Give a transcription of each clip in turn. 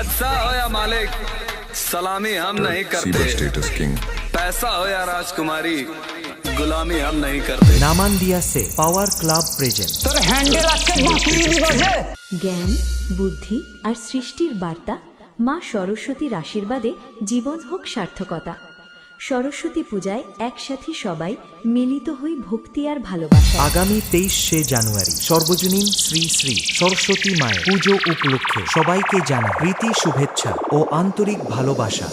बादशाह हो या मालिक सलामी हम नहीं Siba करते status king. पैसा हो या राजकुमारी गुलामी हम नहीं करते নামান্দিয়াসে পাওয়ার ক্লাব প্রেজেন্ট তোর হ্যান্ডেল আছে বাঁকিয়ে দিবসে জ্ঞান বুদ্ধি আর সৃষ্টির বার্তা মা সরস্বতীর আশীর্বাদে জীবন হোক সার্থকতা সরস্বতী পূজায় একসাথে সবাই মিলিত হই ভক্তি আর ভালোবাসা। আগামী তেইশে জানুয়ারি সর্বজনীন শ্রী শ্রী সরস্বতী মায়ের পুজো উপলক্ষে সবাইকে জানা প্রীতি শুভেচ্ছা ও আন্তরিক ভালোবাসা।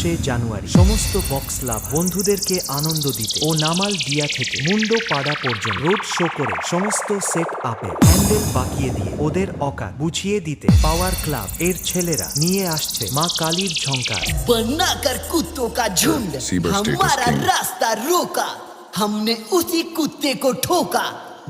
djppclub.in সাতাশে জানুয়ারি সমস্ত বক্স লাভ বন্ধুদেরকে আনন্দ দিতে ও নামাল দিয়া থেকে মুন্ডো পাড়া পর্যন্ত রোড শো করে সমস্ত সেট আপে হ্যান্ডেল বাকিয়ে দিয়ে ওদের অকার বুঝিয়ে দিতে পাওয়ার ক্লাব এর ছেলেরা নিয়ে আসছে মা কালীর ঝঙ্কার बनाकर कुत्तों का झुंड Siba status हमारा king. रास्ता रोका हमने उसी कुत्ते को ठोका